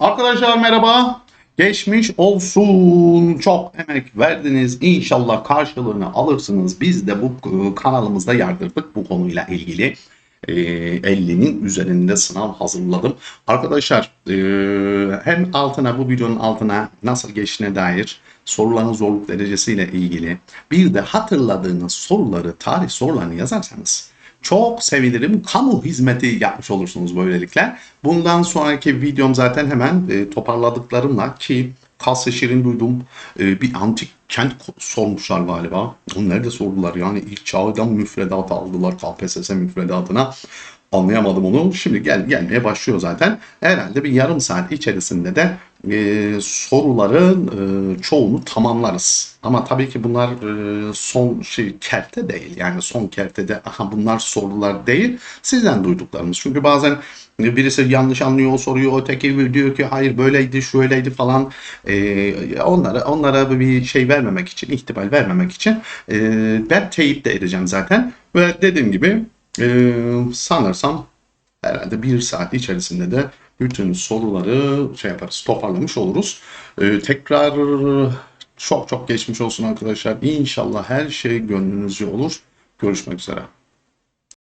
Arkadaşlar merhaba. Geçmiş olsun. Çok emek verdiniz. İnşallah karşılığını alırsınız. Biz de bu kanalımızda yardırdık bu konuyla ilgili. E, 50'nin üzerinde sınav hazırladım. Arkadaşlar e, hem altına bu videonun altına nasıl geçtiğine dair soruların zorluk derecesiyle ilgili bir de hatırladığınız soruları tarih sorularını yazarsanız çok sevinirim. Kamu hizmeti yapmış olursunuz böylelikle. Bundan sonraki videom zaten hemen e, toparladıklarımla ki Kasya Şirin duydum. E, bir antik kent sormuşlar galiba. Nerede sordular yani ilk çağdan müfredat aldılar KPSS müfredatına. Anlayamadım onu. Şimdi gel gelmeye başlıyor zaten. Herhalde bir yarım saat içerisinde de e, soruların e, çoğunu tamamlarız. Ama tabii ki bunlar e, son şey kerte değil. Yani son kertede aha bunlar sorular değil. Sizden duyduklarımız. Çünkü bazen birisi yanlış anlıyor o soruyu öteki diyor ki hayır böyleydi şöyleydi falan e, onlara onlara bir şey vermemek için ihtimal vermemek için e, ben teyit de edeceğim zaten ve dediğim gibi e, sanırsam herhalde bir saat içerisinde de bütün soruları şey yaparız, toparlamış oluruz. Ee, tekrar çok çok geçmiş olsun arkadaşlar. İnşallah her şey gönlünüzce olur. Görüşmek üzere.